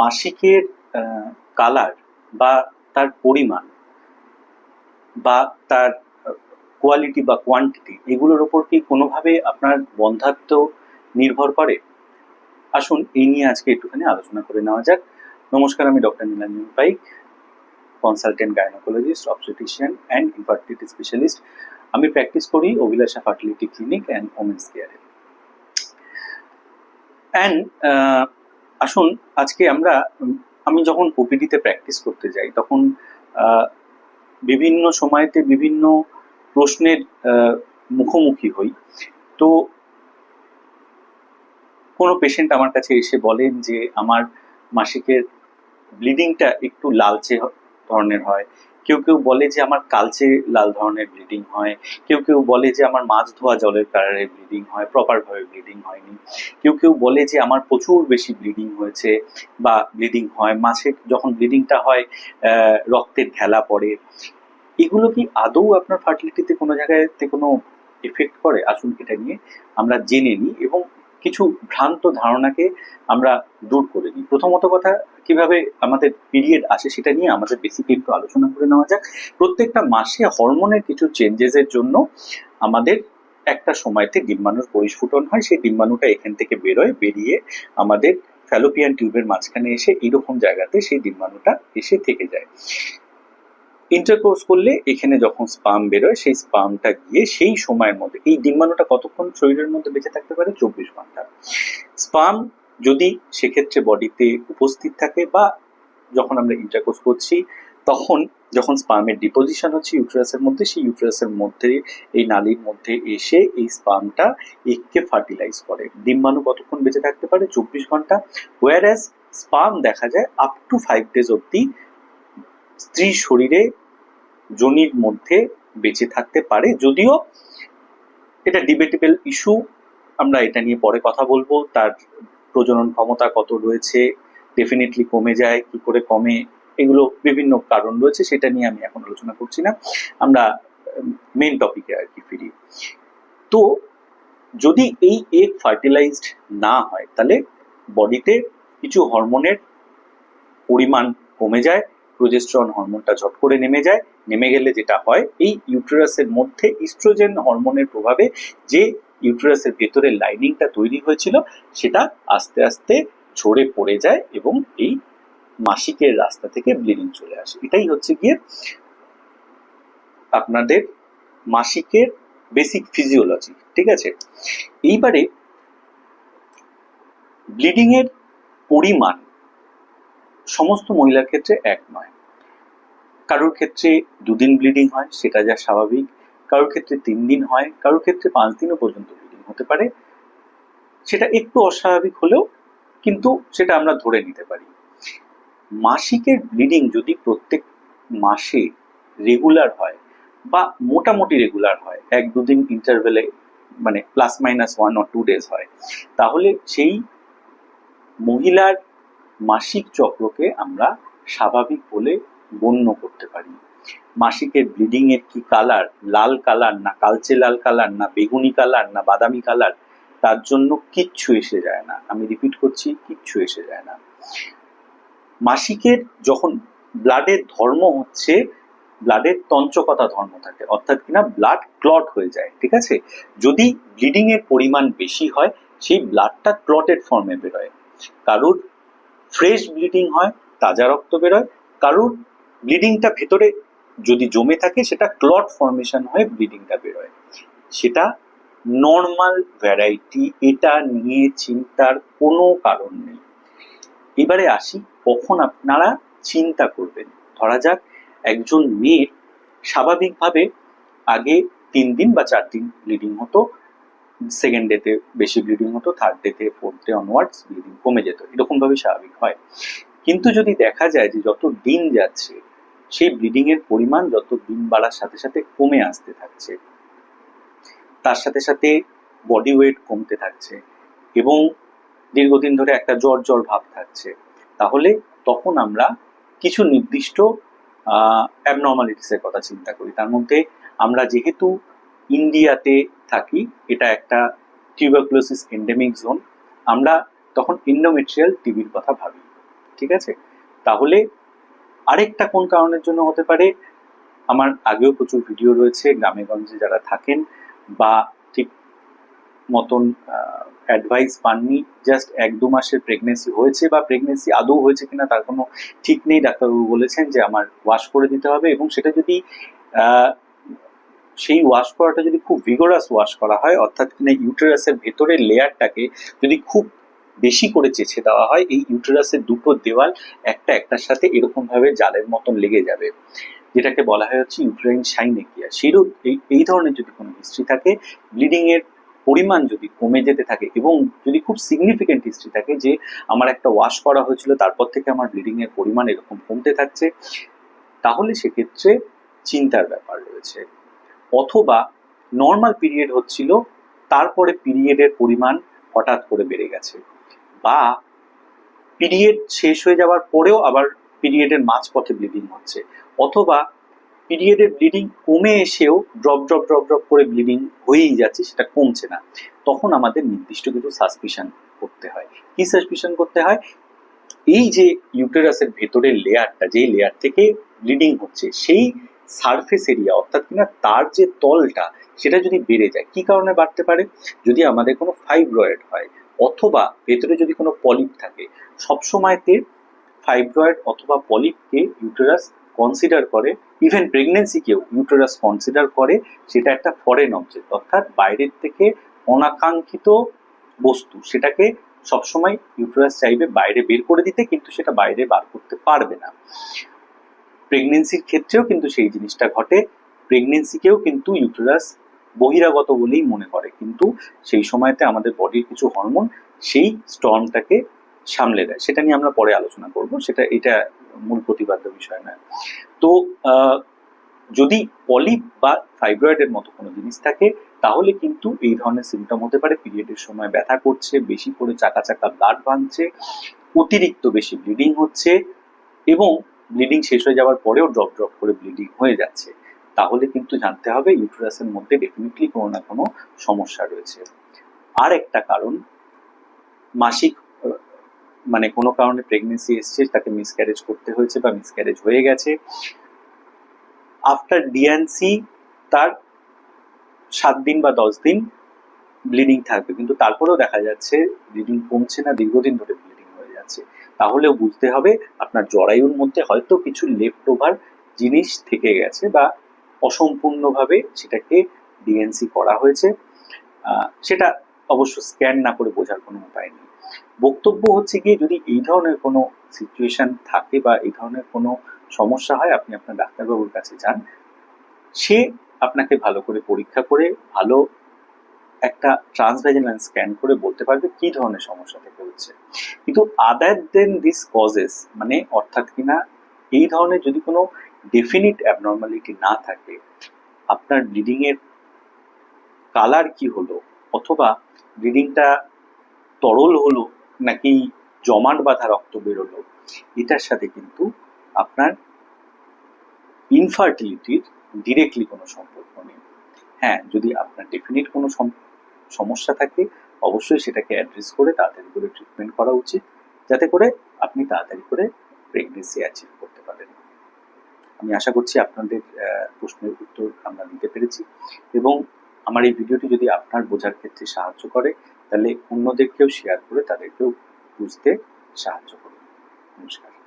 মাসিকের কালার বা তার পরিমাণ বা তার কোয়ালিটি বা কোয়ান্টিটি এগুলোর ওপর কি কোনোভাবে আপনার বন্ধাত্ব নির্ভর করে? আসুন এই নিয়ে আজকে একটুখানি আলোচনা করে নেওয়া যাক। নমস্কার, আমি doctor Nilanjan Paik consultant gynaecologist obstetrician and infertility specialist আমি প্র্যাকটিস করি Abhilasha fertility clinic and women's কেয়ারে অ্যান্ড আসুন, আজকে আমরা আমি যখন ওপিডিতে প্র্যাকটিস করতে যাই, তখন বিভিন্ন সময়তে বিভিন্ন প্রশ্নের মুখোমুখি হই। তো, কোনো পেশেন্ট আমার কাছে এসে বলেন যে, আমার মাসিকের ব্লিডিংটা একটু লালচে ধরনের হয়। কেউ কেউ বলে যে আমার কালচে লাল ধরনের ব্লিডিং হয়, কেউ কেউ বলে যে আমার মাছ ধোয়া জলের কালারের ব্লিডিং হয় প্রপারভাবে ব্লিডিং হয়নি, কেউ কেউ বলে যে আমার প্রচুর বেশি ব্লিডিং হয়েছে বা ব্লিডিং হয়, মাছের যখন ব্লিডিংটা হয় রক্তের ঢেলা পড়ে। এগুলো কি আদৌ আপনার ফার্টিলিটিতে কোনো জায়গায়তে কোনো এফেক্ট করে? আসুন এটা নিয়ে আমরা জেনে নিই এবং কিছু ভ্রান্ত ধারণাকে আমরা দূর করে নিই প্রথমত কথা, কীভাবে আমাদের পিরিয়ড আসে সেটা নিয়ে আমাদের বেসিক একটু আলোচনা করে নেওয়া যাক। প্রত্যেকটা মাসে হরমোনের কিছু চেঞ্জেসের জন্য আমাদের একটা সময়তে ডিম্বাণুর পরিস্ফুটন হয়। সেই ডিম্বাণুটা এখান থেকে বেরোয়, বেরিয়ে আমাদের ফ্যালোপিয়ান টিউবের মাঝখানে এসে এইরকম জায়গাতে সেই ডিম্বাণুটা এসে থেকে যায়। ইন্টারকোর্স করলে এখানে যখন স্পাম বেরোয়, সেই স্পামটা গিয়ে সেই সময়ের মধ্যে, এই ডিম্বাণুটা কতক্ষণ শরীরের মধ্যে বেঁচে থাকতে পারে? চব্বিশ ঘণ্টা। স্পাম যদি সেক্ষেত্রে বডিতে উপস্থিত থাকে বা যখন আমরা ইন্টারকোর্স করছি, তখন যখন স্পামের ডিপোজিশন হচ্ছে ইউট্রাসের মধ্যে, সেই ইউট্রাসের মধ্যে, এই নালীর মধ্যে এসে এই স্পামটা এগকে ফার্টিলাইজ করে। ডিম্বাণু কতক্ষণ বেঁচে থাকতে পারে? চব্বিশ ঘণ্টা। ওয়ার স্পাম দেখা যায় আপ টু ফাইভ ডেজ অব্দি স্ত্রীর শরীরে যোনির মধ্যে বেঁচে থাকতে পারে, যদিও এটা ডিবেটেবল ইস্যু আমরা এটা নিয়ে পরে কথা বলব। তার প্রজনন ক্ষমতা কত রয়েছে ডেফিনেটলি কমে যায়, কি করে কমে, এগুলো বিভিন্ন কারণ রয়েছে, সেটা নিয়ে আমি এখন আলোচনা করছি না। আমরা মেন টপিকে আর কি ফিরি। তো যদি এই এগ ফার্টিলাইজড না হয়, তাহলে বডিতে কিছু হরমোনের পরিমাণ কমে যায় প্রোজেস্ট্রন হরমোনটা ঝট করে নেমে যায়। নেমে গেলে যেটা হয়, এই ইউটেরাসের মধ্যে ইস্ট্রোজেন হরমোনের প্রভাবে যে ইউটেরাসের ভেতরের লাইনিংটা তৈরি হয়েছিল, সেটা আস্তে আস্তে ঝরে পড়ে যায় এবং এই মাসিকের রাস্তা থেকে ব্লিডিং চলে আসে। এটাই হচ্ছে গিয়ে আপনাদের মাসিকের বেসিক ফিজিওলজি ঠিক আছে? এইবারে ব্লিডিং এর পরিমাণ সমস্ত মহিলার ক্ষেত্রে এক নয়। কারোর ক্ষেত্রে দুদিন ব্লিডিং হয়, সেটা যা স্বাভাবিক। কারোর ক্ষেত্রে তিন দিন হয়, কারোর ক্ষেত্রে পাঁচ দিনও পর্যন্ত ব্লিডিং হতে পারে। সেটা একটু অস্বাভাবিক হলেও কিন্তু সেটা আমরা ধরে নিতে পারি। মাসিকের ব্লিডিং যদি প্রত্যেক মাসে রেগুলার হয় বা মোটামুটি রেগুলার হয়, এক দুদিন ইন্টারভেলে মানে plus minus one or two days হয়, তাহলে সেই মহিলার মাসিক চক্রকে আমরা স্বাভাবিক বলে গণ্য করতে পারি। মাসিকের ব্লিডিং এর কি কালার? লাল কালার না কালচে লাল কালার না বেগুনি কালার না বাদামি কালার? তার জন্য কিচ্ছু এসে যায় না। আমি রিপিট করছি, কিচ্ছু এসে যায় না। মাসিকের যখন ব্লাডের ধর্ম হচ্ছে ব্লাডের তঞ্চকতা ধর্ম থাকে, অর্থাৎ কিনা ব্লাড ক্লট হয়ে যায়, ঠিক আছে? যদি ব্লিডিং এর পরিমাণ বেশি হয়, সেই ব্লাডটা ক্লটেড ফর্মে বেরোয়। কারুর ফ্রেশ ব্লিডিং হয়, তাজা রক্ত বেরোয়। কারুর ব্লিডিংটা ভেতরে যদি জমে থাকে, সেটা ক্লট ফর্মেশন হয়ে ব্লিডিংটা বেরোয়। সেটা নর্মাল ভ্যারাইটি, এটা নিয়ে চিন্তার কোনো কারণ নেই। এবারে আসি, কখন আপনারা চিন্তা করবেন? ধরা যাক, একজন মেয়ের স্বাভাবিকভাবে আগে তিন দিন বা চার দিন ব্লিডিং হতো সেকেন্ড ডেতে বেশি ব্লিডিং হতো থার্ড ডেতে ফোর্থ ডে অনওয়ার্ডস ব্লিডিং কমে যেত। এরকম ভাবে স্বাভাবিক হয়। কিন্তু যদি দেখা যায় যে যত দিন যাচ্ছে, সেই ব্লিডিং এর পরিমাণ যত দিন বাড়ার সাথে সাথে কমে আসতে থাকছে। তার সাথে সাথে বডি ওয়েট কমতে থাকছে এবং দীর্ঘদিন ধরে একটা জ্বর জ্বর ভাব থাকছে। তাহলে তখন আমরা কিছু নির্দিষ্ট অ্যাবনর্মালিটিসের কথা চিন্তা করি। তার মধ্যে আমরা যেহেতু ইন্ডিয়াতে থাকি, এটা একটা টিউবারকুলোসিস এন্ডেমিক জোন আমরা তখন ইন্ডোমেট্রিয়াল টিবির কথা ভাবি, ঠিক আছে? তাহলে আরেকটা কোন কারণের জন্য হতে পারে? আমার আগেও প্রচুর ভিডিও রয়েছে, গ্রামে গঞ্জে যারা থাকেন বা ঠিক মতন অ্যাডভাইস পাননি জাস্ট এক দু মাসের প্রেগনেন্সি হয়েছে বা প্রেগনেন্সি আদৌ হয়েছে কিনা তার কোনো ঠিক নেই, ডাক্তারবাবু বলেছেন যে আমার ওয়াশ করে দিতে হবে এবং সেটা যদি সেই ওয়াশ করাটা যদি খুব ভিগোরাস ওয়াশ করা হয়, অর্থাৎ কিনা ইউটেরাসের ভেতরের লেয়ারটাকে যদি খুব বেশি করে চেঁচে দেওয়া হয়, এই ইউটেরাসের দুটো দেওয়াল একটা একটার সাথে এরকমভাবে জালের মতন লেগে যাবে। যেটাকে বলা হয় হচ্ছে ইউট্রাইন সাইনেকিয়া সেরও এই এই ধরনের যদি কোনো হিস্ট্রি থাকে ব্লিডিং এর পরিমাণ যদি কমে যেতে থাকে এবং যদি খুব সিগনিফিকেন্ট হিস্ট্রি থাকে যে আমার একটা ওয়াশ করা হয়েছিল, তারপর থেকে আমার ব্লিডিং এর পরিমাণ এরকম কমতে থাকছে, তাহলে সেক্ষেত্রে চিন্তার ব্যাপার রয়েছে। অথবা নর্মাল পিরিয়ড হচ্ছিল তারপরে পিরিয়ডের পরিমাণ হঠাৎ করে বেড়ে গেছে। বা পিরিয়ড শেষ হয়ে যাওয়ার পরেও আবার পিরিয়ডের মাঝপথে ব্লিডিং হচ্ছে। অথবা পিরিয়ডের ব্লিডিং কমে এসেও ড্রপ ড্রপ ড্রপ ড্রপ করে ব্লিডিং হয়েই যাচ্ছে, সেটা কমছে না। তখন আমাদের নির্দিষ্ট কিছু সাসপিশন করতে হয়। কি সাসপিশন করতে হয়? এই যে ইউটেরাসের ভেতরের লেয়ারটা যে লেয়ার থেকে ব্লিডিং হচ্ছে, সেই সারফেস এরিয়া অর্থাৎ কিনা তার যে তলটা, সেটা যদি বেড়ে যায়, কি কারণে বাড়তে পারে? যদি আমাদের কোনো ফাইব্রয়েড হয়, অথবা ভেতরে যদি কোনো পলিপ থাকে, সবসময়তে ফাইব্রয়েড অথবা পলিপকে ইউটেরাস কনসিডার করে ইভেন প্রেগনেন্সিকেও ইউটেরাস কনসিডার করে, সেটা একটা ফরেন অবজেক্ট অর্থাৎ বাইরের থেকে অনাকাঙ্ক্ষিত বস্তু, সেটাকে সবসময় ইউটেরাস চাইবে বাইরে বের করে দিতে, কিন্তু সেটা বাইরে বার করতে পারবে না। প্রেগনেন্সির ক্ষেত্রেও কিন্তু সেই জিনিসটা ঘটে। প্রেগনেন্সিকেও কিন্তু ইউটেরাস বহিরাগত বলেই মনে করে। কিন্তু সেই সময়তে আমাদের বডির কিছু হরমোন সেই স্টর্মটাকে সামলে দেয়। সেটা নিয়ে আমরা পরে আলোচনা করব। সেটা, এটা মূল প্রতিপাদ্য বিষয় নয়। তো যদি পলিপ বা ফাইব্রয়েডের মতো কোনো জিনিস থাকে, তাহলে কিন্তু এই ধরনের সিমটম হতে পারে। পিরিয়ডের সময় ব্যথা করছে, বেশি করে চাকা চাকা ব্লাড ভাঙছে অতিরিক্ত বেশি ব্লিডিং হচ্ছে এবং ব্লিডিং শেষ হয়ে যাওয়ার পরেও ড্রপ ড্রপ করে ব্লিডিং হয়ে যাচ্ছে। তাহলে কিন্তু জানতে হবে ইউটেরাসের মধ্যে ডেফিনেটলি কোনো না কোনো সমস্যা রয়েছে। আর একটা কারণ, মাসিক মানে কোনো কারণে প্রেগনেন্সি এসছে, তাকে মিসক্যারেজ করতে হয়েছে বা মিসক্যারেজ হয়ে গেছে। আফটার ডিএনসি তার সাত দিন বা দশ দিন ব্লিডিং থাকবে। কিন্তু তারপরেও দেখা যাচ্ছে ব্লিডিং কমছে না, দীর্ঘদিন ধরে ব্লিডিং হয়ে যাচ্ছে। তাহলেও বুঝতে হবে আপনার জরায়ুর মধ্যে হয়তো কিছু লেফট ওভার জিনিস থেকে গেছে বা অসম্পূর্ণভাবে সেটাকে ডিএনসি করা হয়েছে। সেটা অবশ্য স্ক্যান না করে বোঝার কোনো উপায় নেই। বক্তব্য হচ্ছে গিয়ে যদি এই ধরনের কোনো সিচুয়েশন থাকে বা এই ধরনের কোনো সমস্যা হয়, আপনি আপনার ডাক্তারবাবুর কাছে যান। সে আপনাকে ভালো করে পরীক্ষা করে, ভালো একটা ট্রান্সভ্যাজিনাল স্ক্যান করে বলতে পারবে কি ধরনের সমস্যা থেকে হচ্ছে। কিন্তু আদার দেন দিস কজেস মানে অর্থাৎ কিনা এই ধরনের যদি কোনো ডেফিনিট অ্যাবনর্মালিটি না থাকে, আপনার ব্লিডিং এর কালার কি হলো? অথবা ব্লিডিংটা তরল হলো নাকি জমাট বাঁধা রক্ত বেরোলো? এটার সাথে কিন্তু আপনার ইনফার্টিলিটির ডিরেক্টলি কোনো সম্পর্ক নেই। হ্যাঁ যদি আপনার ডেফিনিট কোনো সম- সমস্যা থাকে, অবশ্যই সেটাকে অ্যাড্রেস করে তাড়াতাড়ি করে ট্রিটমেন্ট করা উচিত, যাতে করে আপনি তাড়াতাড়ি করে প্রেগনেন্সি অ্যাচিভ করতে পারেন। আমি আশা করছি আপনাদের প্রশ্নের উত্তর আমরা দিতে পেরেছি এবং আমার এই ভিডিওটি যদি আপনার বোঝার ক্ষেত্রে সাহায্য করে, তাহলে অন্যদেরকেও শেয়ার করে তাদেরকেও বুঝতে সাহায্য করুন। নমস্কার।